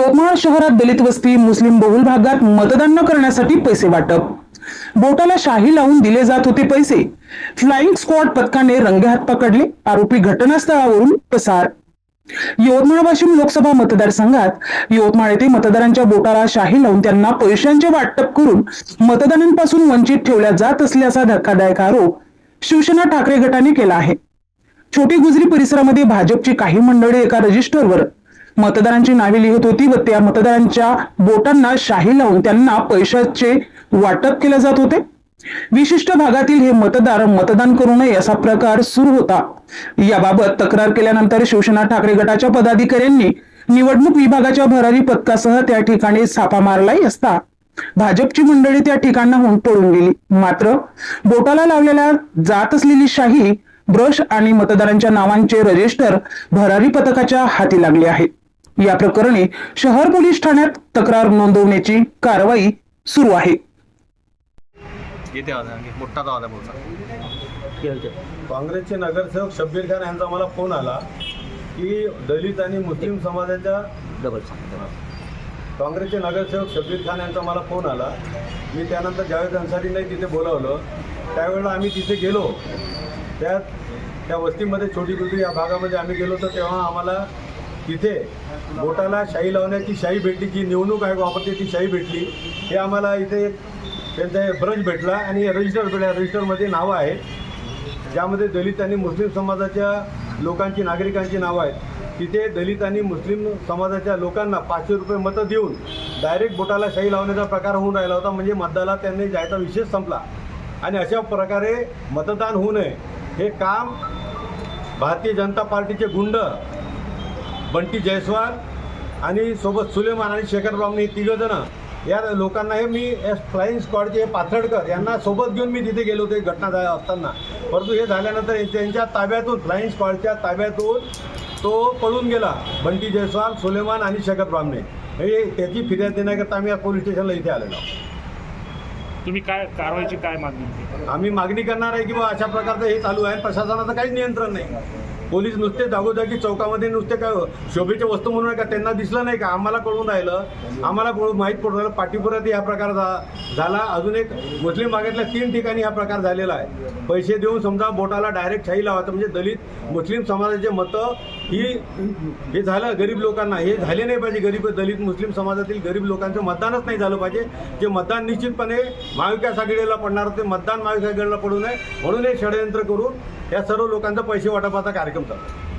यवतमाळ शहरात दलित वस्ती मुस्लिम बहुल भागात मतदान न करण्यासाठी पैसे वाटप. बोटाला शाही लावून दिले जात होते पैसे. फ्लाइंग स्क्वॉड पथकाने रंगेहात पकडले आरोपी घटनास्थळावरून पसार. यवतमाळ वाशिम लोकसभा मतदारसंघात यवतमाळ येथे मतदारांच्या बोटाला शाही लावून त्यांना पैशांचे वाटप करून मतदानांपासून वंचित ठेवल्या जात असल्याचा धक्कादायक आरोप शिवसेना ठाकरे गटाने केला आहे. छोटी गुजरी परिसरामध्ये भाजपची काही मंडळी एका रजिस्टरवर मतदारांची नावे लिहित होती व त्या मतदारांच्या बोटांना शाही लावून त्यांना पैशाचे वाटप केले जात होते. विशिष्ट भागातील हे मतदार मतदान करू नये असा प्रकार सुरू होता. याबाबत तक्रार केल्यानंतर शिवसेना ठाकरे गटाच्या पदाधिकाऱ्यांनी निवडणूक विभागाच्या भरारी पथकासह त्या ठिकाणी छापा मारलाही असता. भाजपची मंडळी त्या ठिकाणाहून पळून गेली. मात्र बोटाला लावलेल्या जात असलेली शाही ब्रश आणि मतदारांच्या नावांचे रजिस्टर भरारी पथकाच्या हाती लागले आहेत. या प्रकरणी शहर पोलीस ठाण्यात तक्रार नोंदवण्याची कारवाई सुरू आहे. काँग्रेसचे नगरसेवक शब्बीर खान यांचा मला फोन आला की दलित आणि मुस्लिम समाजाच्या काँग्रेसचे नगरसेवक शब्बीर खान यांचा मला फोन आला. मी त्यानंतर जावेद अन्सारीने तिथे बोलावलं त्यावेळेला आम्ही तिथे गेलो. त्यात त्या वस्तीमध्ये छोटी गुजरी या भागामध्ये आम्ही गेलो तर तेव्हा आम्हाला तिथे बोटाला शाई लावण्याची शाई भेटली जी निवडणूक आयोग वापरते ती शाई भेटली. हे आम्हाला इथे त्यांचा ब्रश भेटला आणि रजिस्टर भेटला रजिस्टरमध्ये नावं आहेत ज्यामध्ये दलित आणि मुस्लिम समाजाच्या लोकांची नागरिकांची नावं आहेत. तिथे दलित आणि मुस्लिम समाजाच्या लोकांना पाचशे रुपये मतं देऊन डायरेक्ट बोटाला शाही लावण्याचा प्रकार होऊन राहिला होता. म्हणजे मतदाला त्यांनी जायचा विषय संपला. आणि अशा प्रकारे मतदान होऊ नये. हे काम भारतीय जनता पार्टीचे गुंड बंटी जयस्वाल आणि सोबत सुलेमान आणि शेखर ब्राह्मणे हे तिघंजणं या लोकांना हे मी या फ्लाईंग स्क्वॉडचे पाथर्डकर यांना सोबत घेऊन मी तिथे गेलो होते घटना झा असताना. परंतु हे झाल्यानंतर त्यांच्या ताब्यातून फ्लाईंग स्क्वॉडच्या ताब्यातून तो पळून गेला बंटी जयस्वाल सुलेमान आणि शेखर ब्राह्मणे. हे त्याची फिर्याद देण्याकरता आम्ही या पोलीस स्टेशनला इथे आलेलो. तुम्ही काय कारवाईची काय मागणी? आम्ही मागणी करणार आहे की बा अशा प्रकारचं हे चालू आहे. प्रशासनाचं काहीच नियंत्रण नाही. पोलीस नुसते जागोजागी चौकामध्ये नुसते काय शोभेच्या वस्तू म्हणून का? त्यांना दिसलं नाही का? आम्हाला कळून राहिलं. आम्हाला कळून माहीत पडून राहिलं. पाठीपुरात हा प्रकार झाला. अजून एक मुस्लिम भागातल्या तीन ठिकाणी हा प्रकार झालेला आहे. पैसे देऊन समजा बोटाला डायरेक्ट शाही लावायचं. म्हणजे दलित मुस्लिम समाजाचे मतं ही हे झालं. गरीब लोकांना हे झाले नाही पाहिजे. गरीब दलित मुस्लिम समाजातील गरीब लोकांचं मतदानच नाही झालं पाहिजे. जे मतदान निश्चितपणे महाविकास आघाडीला पडणार होते मतदान महाविकास आघाडीला पडू नये. म्हणून हे षडयंत्र करून या सर्व लोकांचा पैसे वाटपाचा कार्यक्रम चालतो